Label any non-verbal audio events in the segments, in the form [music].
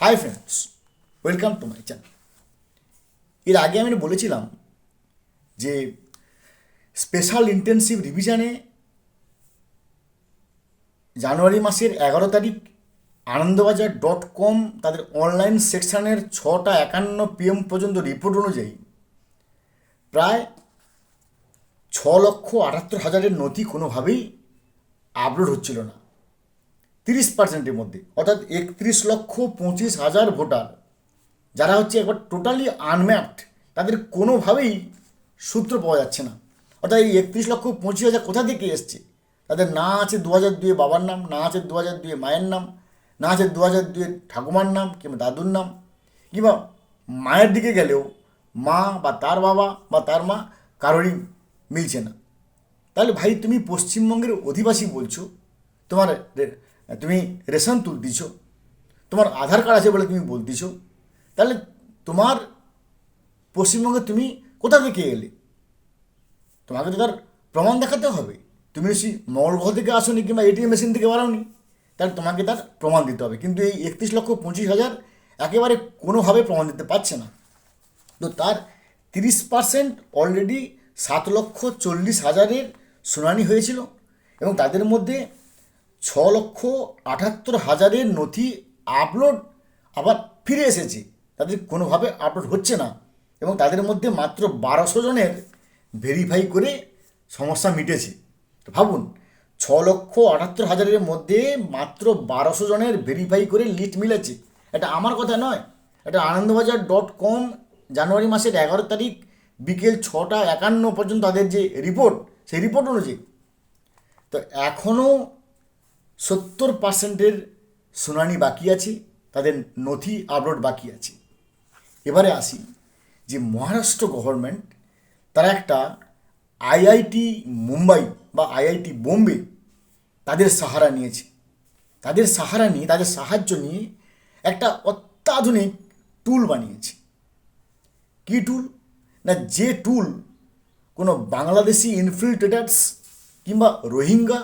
Hi friends welcome to my channel এর আগে আমি বলেছিলাম যে স্পেশাল ইন্টেন্সিভ রিভিশনে জানুয়ারি মাসের এগারো তারিখ আনন্দবাজার ডট কম তাদের অনলাইন সেকশানের ছটা একান্ন পিএম পর্যন্ত রিপোর্ট অনুযায়ী প্রায় ছ লক্ষ আটাত্তর হাজারের নথি কোনোভাবেই আপলোড হচ্ছিল না। তিরিশ পার্সেন্টের মধ্যে। অর্থাৎ একত্রিশ লক্ষ পঁচিশ হাজার ভোটার, যারা হচ্ছে একবার টোটালি আনম্যাপড তাদের কোনোভাবেই সূত্র পাওয়া যাচ্ছে না। অর্থাৎ এই একত্রিশ লক্ষ পঁচিশ হাজার কোথা থেকে এসছে? তাদের না আছে দু হাজার দুয়ে বাবার নাম, না আছে দু হাজার দুয়ে মায়ের নাম, না আছে দু হাজার দুয়ে ঠাকুমার নাম কিংবা দাদুর নাম, কিংবা মায়ের দিকে গেলেও মা বা তার বাবা বা তার মা কারোরই মিলছে না। তাহলে ভাই, তুমি পশ্চিমবঙ্গের অধিবাসী বলছো, তোমার তুমি রেশন তুলতেছ তোমার আধার কার্ড আছে বলে তুমি বলতেছ তাহলে তোমার পশ্চিমবঙ্গে তুমি কোথা থেকে এলে? তোমাকে তো তার প্রমাণ দেখাতে হবে। তুমি নিশ্চয়ই মঙ্গলগ্রহ থেকে আসোনি কিংবা এটিএম মেশিন থেকে বাড়াওনি তাহলে তোমাকে তার প্রমাণ দিতে হবে। কিন্তু এই একত্রিশ লক্ষ পঁচিশ হাজার একেবারে কোনোভাবে প্রমাণ দিতে পারছে না। তো তার তিরিশ পার্সেন্ট অলরেডি সাত লক্ষ চল্লিশ হাজারের শুনানি হয়েছিল এবং তাদের মধ্যে ছ লক্ষ আটাত্তর হাজারের নথি আপলোড আবার ফিরে এসেছে। তাদের কোনোভাবে আপলোড হচ্ছে না এবং তাদের মধ্যে মাত্র বারোশো জনের ভেরিফাই করে সমস্যা মিটেছে। তো ভাবুন ছ লক্ষ আটাত্তর হাজারের মধ্যে মাত্র বারোশো জনের ভেরিফাই করে লিস্ট মিলেছে। এটা আমার কথা নয়, এটা আনন্দবাজার ডট কম জানুয়ারি মাসের এগারো তারিখ বিকেল ছটা একান্ন পর্যন্ত তাদের যে রিপোর্ট সেই রিপোর্ট অনুযায়ী। তো এখনও সত্তর পার্সেন্টের শুনানি বাকি আছে, তাদের নথি আপলোড বাকি আছে। এবারে আসি যে মহারাষ্ট্র গভর্নমেন্ট তারা একটা আইআইটি মুম্বাই বা আইআইটি বোম্বে তাদের সাহারা নিয়েছে। তাদের সাহারা নিয়ে, তাদের সাহায্য নিয়ে একটা অত্যাধুনিক টুল বানিয়েছে। কী টুল না, যে টুল কোনো বাংলাদেশি ইনফিল্ট্রেটার্স কিংবা রোহিঙ্গা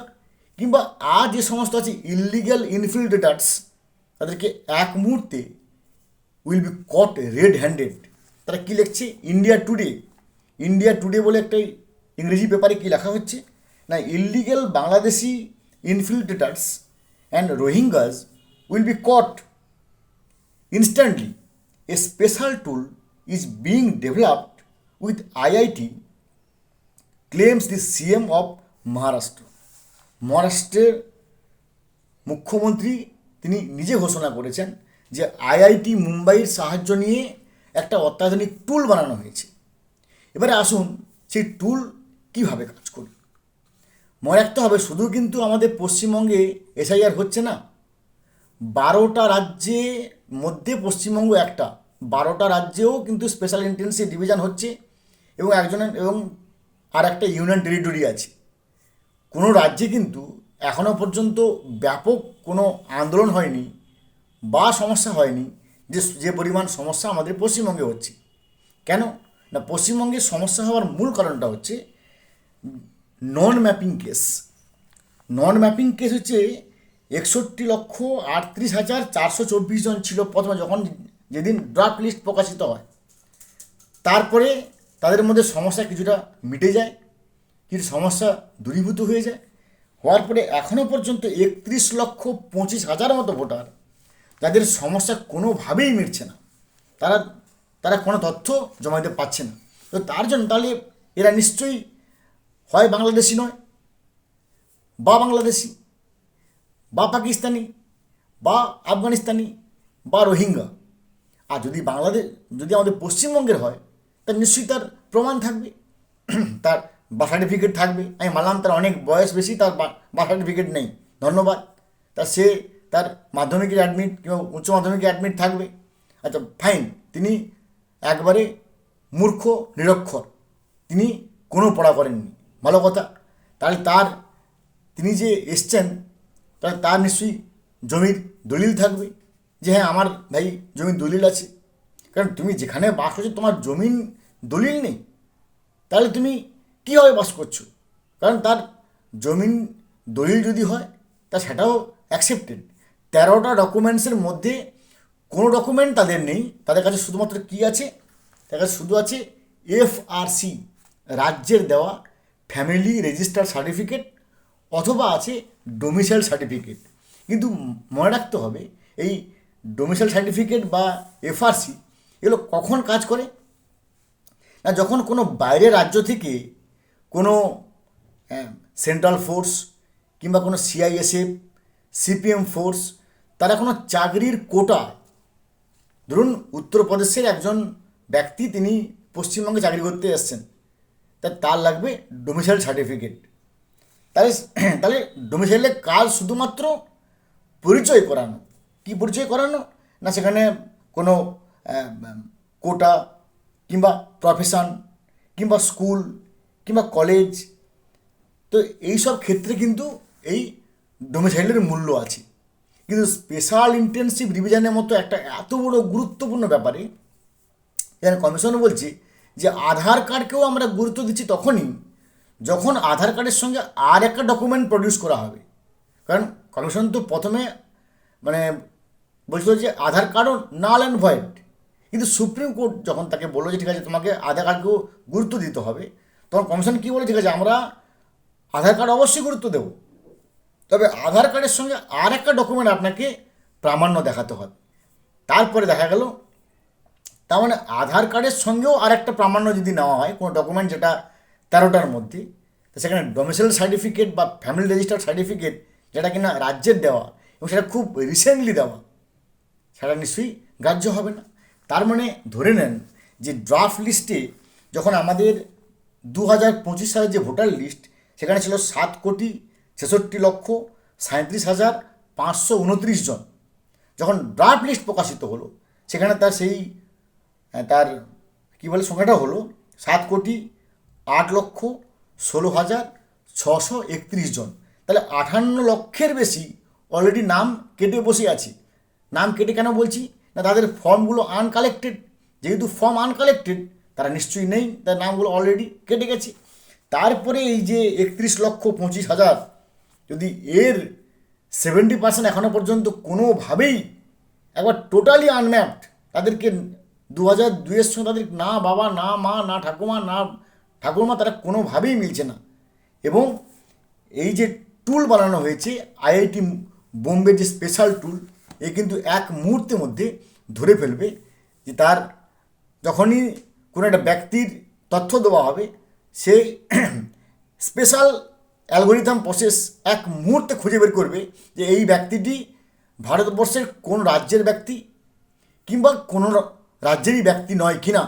কিংবা আর যে সমস্ত আছে ইলিগ্যাল ইনফিল্ট্রেটার্স তাদেরকে এক মুহূর্তে will be caught red handed তারা কী লিখছে? ইন্ডিয়া টুডে ইন্ডিয়া টুডে বলে একটা ইংরেজি পেপারে কী লেখা হচ্ছে? না illegal Bangladeshi infiltrators and Rohingyas will be caught Instantly, a special tool is being developed with IIT, claims the CM of Maharashtra. মহারাষ্ট্রের মুখ্যমন্ত্রী তিনি নিজে ঘোষণা করেছেন যে আইআইটি মুম্বাইয়ের সাহায্য নিয়ে একটা অত্যাধুনিক টুল বানানো হয়েছে। এবারে আসুন সেই টুল কীভাবে কাজ করবে মনে রাখতে হবে, শুধু কিন্তু আমাদের পশ্চিমবঙ্গে এসআইআর হচ্ছে না। বারোটা রাজ্যে মধ্যে পশ্চিমবঙ্গ একটা, বারোটা রাজ্যেও কিন্তু স্পেশাল ইন্টেন্সিভ ডিভিশন হচ্ছে এবং একজনের এবং আর একটা ইউনিয়ন টেরিটরি আছে। কোনো রাজ্যে কিন্তু এখনও পর্যন্ত ব্যাপক কোনো আন্দোলন হয়নি বা সমস্যা হয়নি যে যে পরিমাণ সমস্যা আমাদের পশ্চিমবঙ্গে হচ্ছে। কেন? না, পশ্চিমবঙ্গে সমস্যা হওয়ার মূল কারণটা হচ্ছে non mapping case. Non mapping case হচ্ছে একষট্টি লক্ষ আটত্রিশ হাজার চারশো চব্বিশ জন ছিল প্রথমে যখন যেদিন ড্রাফট লিস্ট প্রকাশিত হয়। তারপরে তাদের মধ্যে সমস্যা কিছুটা মিটে যায়। কিছু সমস্যা দূরীভূত হয়ে যায়। হওয়ার পরে এখনও পর্যন্ত একত্রিশ লক্ষ পঁচিশ হাজার মতো ভোটার যাদের সমস্যা কোনোভাবেই মিটছে না। তারা তারা কোনো তথ্য জমা দিতে পারছে না। তো তার জন্য তাহলে এরা নিশ্চয়ই হয় বাংলাদেশি নয় বা বাংলাদেশি, বা পাকিস্তানি, বা আফগানিস্তানি, বা রোহিঙ্গা। আর যদি বাংলাদেশ, যদি আমাদের পশ্চিমবঙ্গের হয় তার নিশ্চয়ই তার প্রমাণ থাকবে। তার বা সার্টিফিকেট থাকবে। আমি মানলাম তার অনেক বয়স বেশি, তার বা সার্টিফিকেট নেই। ধন্যবাদ। তা সে তার মাধ্যমিকের অ্যাডমিট কিংবা উচ্চ মাধ্যমিকের অ্যাডমিট থাকবে। আচ্ছা ফাইন তিনি একবারে মূর্খ, নিরক্ষর। তিনি কোনো পড়া করেননি। ভালো কথা। তাহলে তার তিনি যে এসছেন, তাহলে তার নিশ্চয়ই জমির দলিল থাকবে। যে হ্যাঁ আমার ভাই জমির দলিল আছে। কারণ তুমি যেখানে বাস করছ, তোমার জমিন দলিল নেই। তাহলে তুমি কীভাবে বাস করছ। কারণ তার জমিন দলিল যদি হয়, তা সেটাও অ্যাকসেপ্টেড তেরোটা ডকুমেন্টসের মধ্যে কোনো ডকুমেন্ট তাদের নেই। তাদের কাছে শুধুমাত্র কী আছে? তাদের কাছে শুধু আছে এফআরসি রাজ্যের দেওয়া ফ্যামিলি রেজিস্টার সার্টিফিকেট অথবা আছে ডোমিসাইল সার্টিফিকেট কিন্তু মনে রাখতে হবে, এই ডোমিসাইল সার্টিফিকেট বা এফআরসি এগুলো কখন কাজ করে? না, যখন কোনো বাইরের রাজ্য থেকে কোনো সেন্ট্রাল ফোর্স কিংবা কোনো সিআইএসএফ সিপিএম ফোর্স তারা কোনো চাকরির কোটা, ধরুন উত্তরপ্রদেশের একজন ব্যক্তি তিনি পশ্চিমবঙ্গে চাকরি করতে এসছেন, তা তার লাগবে ডোমিসাইল সার্টিফিকেট তাহলে [clears throat] তাহলে ডোমিসাইলের কাজ শুধুমাত্র পরিচয় করানো, কি পরিচয় করানো? না সেখানে কোনো কোটা কিংবা প্রফেশন কিংবা স্কুল কিংবা কলেজ তো এই সব ক্ষেত্রে কিন্তু এই ডোমিসাইলের মূল্য আছে। কিন্তু স্পেশাল ইন্টেনসিভ রিভিশনের মতো একটা এত বড় গুরুত্বপূর্ণ ব্যাপারে এখানে কমিশন বলছে যে আধার কার্ডকেও আমরা গুরুত্ব দিচ্ছি তখনই যখন আধার কার্ডের সঙ্গে আর একটা ডকুমেন্ট প্রডিউস করা হবে। কারণ কমিশন তো প্রথমে মানে বলছিল যে আধার কার্ডও নাল অ্যান্ড ভয়েড কিন্তু সুপ্রিম কোর্ট যখন তাকে বলল যে ঠিক আছে তোমাকে আধার কার্ডকেও গুরুত্ব দিতে হবে তখন কমিশন কী বলে ঠিক আছে, আমরা আধার কার্ড অবশ্যই গুরুত্ব দেবো। তবে আধার কার্ডের সঙ্গে আর একটা ডকুমেন্ট আপনাকে প্রামাণ্য দেখাতে হবে তারপরে দেখা গেল, তার মানে আধার কার্ডের সঙ্গেও আর একটা প্রামাণ্য যদি নেওয়া হয়, কোনো ডকুমেন্ট যেটা তেরোটার মধ্যে, তো সেখানে ডোমিসাইল সার্টিফিকেট বা ফ্যামিলি রেজিস্টার সার্টিফিকেট যেটা কিনা রাজ্যের দেওয়া এবং সেটা খুব রিসেন্টলি দেওয়া, সেটা নিশ্চয়ই গ্রাহ্য হবে না। তার মানে ধরে নেন যে ড্রাফট লিস্টে যখন আমাদের দু হাজার পঁচিশ সালের যে ভোটার লিস্ট, সেখানে ছিল সাত কোটি ছেষট্টি লক্ষ সাঁত্রিশ হাজার পাঁচশো উনত্রিশ জন। যখন ড্রাফট লিস্ট প্রকাশিত হলো, সেখানে তার সেই তার কী বলে সংখ্যাটা হলো, সাত কোটি আট লক্ষ ষোলো হাজার ছশো একত্রিশ জন। তাহলে আটান্ন লক্ষের বেশি অলরেডি নাম কেটে বসে আছে। নাম কেটে কেন বলছি? না তাদের ফর্মগুলো আনকালেক্টেড যেহেতু ফর্ম আনকালেক্টেড তারা নিশ্চয়ই নেই, তার নামগুলো অলরেডি কেটে গেছে। তারপরে এই যে একত্রিশ লক্ষ পঁচিশ হাজার, যদি এর সেভেন্টি পার্সেন্ট এখনও পর্যন্ত কোনোভাবেই একবার টোটালি আনম্যাপড তাদেরকে দু হাজার দুইয়ের সঙ্গে তাদের না বাবা, না মা, না ঠাকুমা, না ঠাকুরমা, তারা কোনোভাবেই মিলছে না। এবং এই যে টুল বানানো হয়েছে আইআইটি বোম্বে যে স্পেশাল টুল এ কিন্তু এক মুহূর্তের মধ্যে ধরে ফেলবে যে তার যখনই কোনো একটা ব্যক্তির তথ্য দেওয়া হবে, সেই স্পেশাল অ্যালগোরিথাম প্রসেস এক মুহূর্তে খুঁজে বের করবে যে এই ব্যক্তিটি ভারতবর্ষের কোন রাজ্যের ব্যক্তি কিংবা কোনো রাজ্যেরই ব্যক্তি নয় কিনা।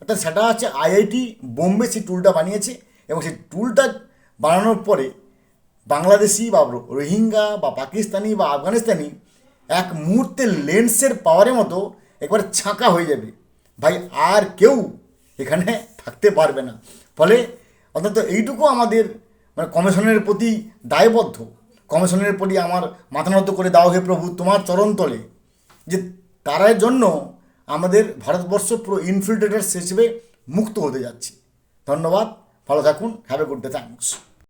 অর্থাৎ সেটা হচ্ছে আইআইটি বোম্বে সেই টুলটা বানিয়েছে এবং সেই টুলটা বানানোর পরে বাংলাদেশি বা রোহিঙ্গা বা পাকিস্তানি বা আফগানিস্তানি এক মুহূর্তে লেন্সের পাওয়ারের মতো একবার ছাঁকা হয়ে যাবে। ভাই, আর কেউ এখানে থাকতে পারবে না। ফলে অর্থাৎ এইটুকু আমাদের মানে কমিশনের প্রতি দায়বদ্ধ। কমিশনের প্রতি আমার মাথা নত করে দাও হে প্রভু, তোমার চরণতলে। যে তারার জন্য আমাদের ভারতবর্ষ পুরো ইনফিল্ট্রেটার্স হিসেবে মুক্ত হতে যাচ্ছে। ধন্যবাদ, ভালো থাকুন have a good day thanks